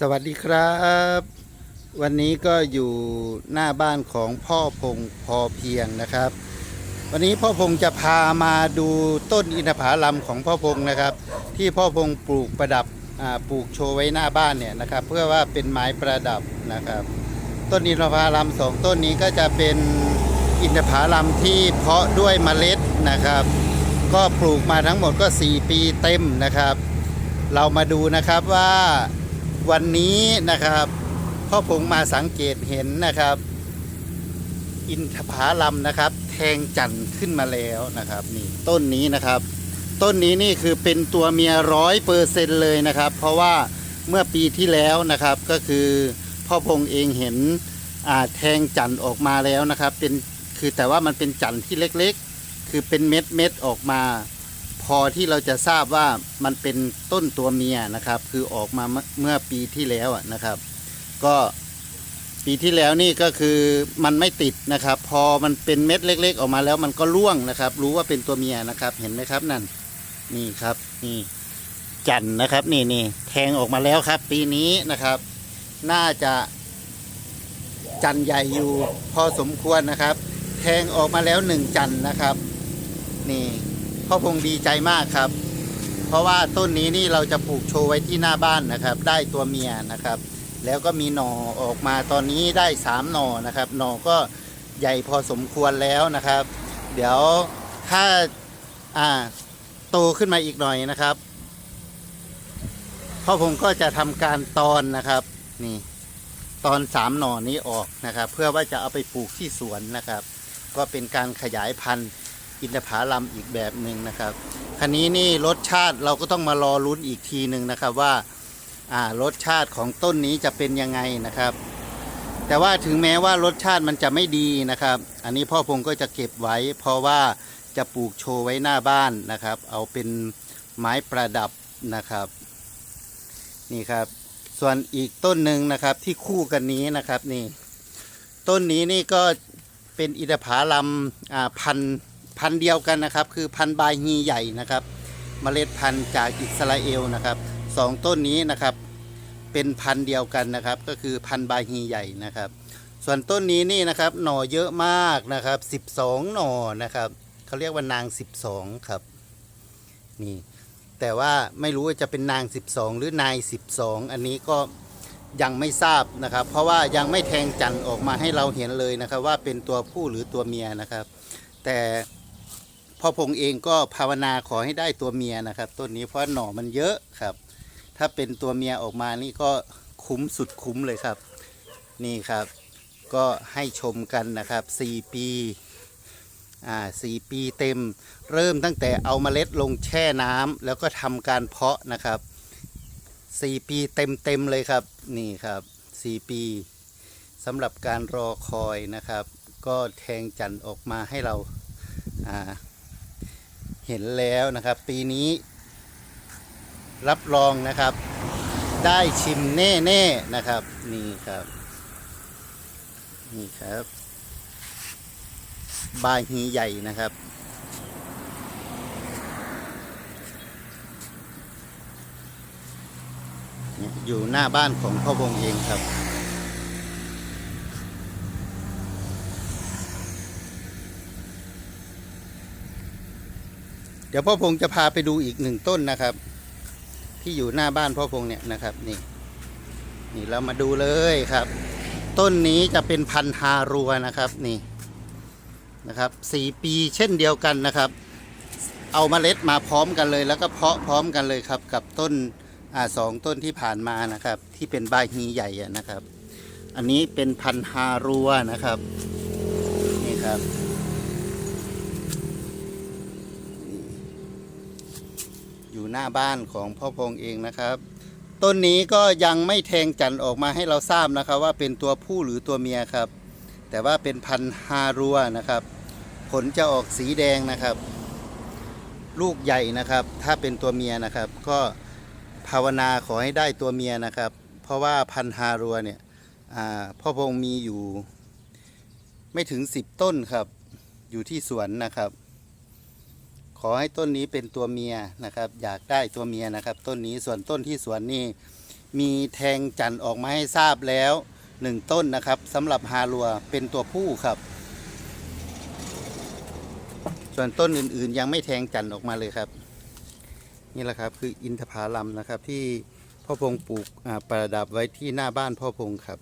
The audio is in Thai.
สวัสดีครับ วันนี้ก็อยู่หน้าบ้านของพ่อพงพอเพียงนะครับ วันนี้พ่อพงจะพามาดูต้นอินทผลัมของพ่อพงนะครับ ที่พ่อพงปลูกประดับปลูกโชว์ไว้หน้าบ้านเนี่ยนะครับ เพื่อว่าเป็นไม้ประดับนะครับ ต้นอินทผลัมสองต้นนี้ก็จะเป็นอินทผลัมที่เพาะด้วยเมล็ดนะครับ ก็ปลูกมาทั้งหมดก็ 4 ปีเต็มนะครับ เรามาดูนะครับว่า วันนี้นะครับพ่อพงมาสังเกตเห็นนะครับ อินทผลัมนะครับ แทงจันทร์ขึ้นมาแล้วนะครับนี่ต้นนี้นะครับ ต้นนี้นี่คือเป็นตัวเมียร้อยเปอร์เซนเลยนะครับ เพราะว่าเมื่อปีที่แล้วนะครับก็คือพ่อพงเองเห็นแทงจันทร์ออกมาแล้วนะครับ เป็นคือแต่ว่ามันเป็นจันทร์ที่เล็กๆ คือเป็นเม็ดเม็ดๆออกมา พอที่เราจะทราบว่ามันเป็นต้นตัวเมียนะครับ คือออกมาเมื่อปีที่แล้วนะครับ ก็ปีที่แล้วนี่ก็คือมันไม่ติดนะครับ พอมันเป็นเม็ดเล็ก ๆ ออกมาแล้วมันก็ร่วงนะครับ รู้ว่าเป็นตัวเมียนะครับ เห็นไหมครับนั่นนี่ครับนี่จันนะครับนี่นี่แทงออกมาแล้วครับ ปีนี้นะครับ น่าจะจันใหญ่อยู่พอสมควรนะครับ แทงออกมาแล้วหนึ่งจันนะครับ นี่ พ่อพงดีใจมากครับ เพราะว่าต้นนี้นี่เราจะปลูกโชว์ไว้ที่หน้าบ้านนะครับ ได้ตัวเมียนะครับ แล้วก็มีหน่อออกมาตอนนี้ได้สามหน่อนะครับหน่อก็ใหญ่พอสมควรแล้วนะครับ เดี๋ยวถ้าอ่าโตขึ้นมาอีกหน่อยนะครับพ่อพงก็จะทำการตอนนะครับนี่ตอนสามหน่อนี้ออกนะครับ เพื่อว่าจะเอาไปปลูกที่สวนนะครับ ก็เป็นการขยายพันธุ์ อินทผลัมอีกแบบหนึ่งนะครับคันนี้นี่รสชาติเราก็ต้องมารอลุ้นอีกทีหนึ่งนะครับว่า อ่ารสชาติของต้นนี้จะเป็นยังไงนะครับ แต่ว่าถึงแม้ว่ารสชาติมันจะไม่ดีนะครับ อันนี้พ่อพงก็จะเก็บไว้ เพราะว่าจะปลูกโชว์ไว้หน้าบ้านนะครับ เอาเป็นไม้ประดับนะครับ นี่ครับ ส่วนอีกต้นหนึ่งนะครับที่คู่กันนี้นะครับนี่ ต้นนี้นี่ก็เป็นอินทผลัมอ่าพันธุ์ พันธุ์เดียวกันนะครับ คือพันธุ์บายฮีใหญ่นะครับเมล็ดพันธุ์จากอิสราเอลนะครับสองต้นนี้นะครับ เป็นพันธุ์เดียวกันนะครับ ก็คือพันธุ์บายฮีใหญ่นะครับ ส่วนต้นนี้นี่นะครับ หน่อเยอะมากนะครับสิบสองหน่อนะครับเขาเรียกว่านางสิบสองครับ นี่ แต่ว่าไม่รู้ว่าจะเป็นนาง 12 หรือนาย 12 อันนี้ก็ยังไม่ทราบนะครับ เพราะว่ายังไม่แทงจันออกมาให้เราเห็นเลยนะครับ ว่าเป็นตัวผู้หรือตัวเมียนะครับ แต่ พ่อพงเองก็ภาวนาขอให้ได้ตัวเมียนะครับต้นนี้เพราะหน่อมันเยอะครับ ถ้าเป็นตัวเมียออกมานี่ก็คุ้มสุดคุ้มเลยครับ นี่ครับ ก็ให้ชมกันนะครับ 4 ปีอ่าสี่ปีเต็ม เริ่มตั้งแต่เอาเมล็ดลงแช่น้ำแล้วก็ทำการเพาะนะครับ4ปีเต็มเต็มเลยครับนี่ครับ4ปีสำหรับการรอคอยนะครับ ก็แทงจันทร์ออกมาให้เราอ่า เห็นแล้วนะครับ ปีนี้ รับรองนะครับ ได้ชิมแน่ๆนะครับ นี่ครับ นี่ครับ บาฮีใหญ่นะครับอยู่หน้าบ้านของพ่อวงเองครับ เดี๋ยวพ่อพงจะพาไปดูอีกหนึ่งต้นนะครับ ที่อยู่หน้าบ้านพ่อพงเนี่ยนะครับนี่นี่เรามาดูเลยครับ ต้นนี้จะเป็นพันธุ์ฮารัวนะครับนี่นะครับสี่ปีเช่นเดียวกันนะครับ เอาเมล็ดมาพร้อมกันเลย แล้วก็เพาะพร้อมกันเลยครับ กับต้นอ่าสองต้นที่ผ่านมานะครับ ที่เป็นใบฮีใหญ่นะครับ อันนี้เป็นพันธุ์ฮารัวนะครับนี่ครับ อยู่หน้าบ้านของพ่อพงเองนะครับ ต้นนี้ก็ยังไม่แทงจันออกมาให้เราทราบนะครับ ว่าเป็นตัวผู้หรือตัวเมียครับ แต่ว่าเป็นพันธุ์ฮารัวนะครับ ผลจะออกสีแดงนะครับ ลูกใหญ่นะครับ ถ้าเป็นตัวเมียนะครับ ก็ภาวนาขอให้ได้ตัวเมียนะครับ เพราะว่าพันธุ์ฮารัวเนี่ยพ่อพงมีอยู่ไม่ถึง 10 ต้นครับ อยู่ที่สวนนะครับ อให้ต้นนี้เป็นตัวเมียนะครับ อยากได้ตัวเมียนะครับ ต้นนี้ส่วนต้นที่สวนนี่มีแทงจันทร์ออกมาให้ทราบแล้วหนึ่งต้นนะครับสำหรับฮาลัวเป็นตัวผู้ครับ ส่วนต้นอื่นๆ ยังไม่แทงจันทร์ออกมาเลยครับ นี่แหละครับคืออินทผลัมนะครับที่พ่อพงปลูกประดับไว้ที่หน้าบ้านพ่อพงครับ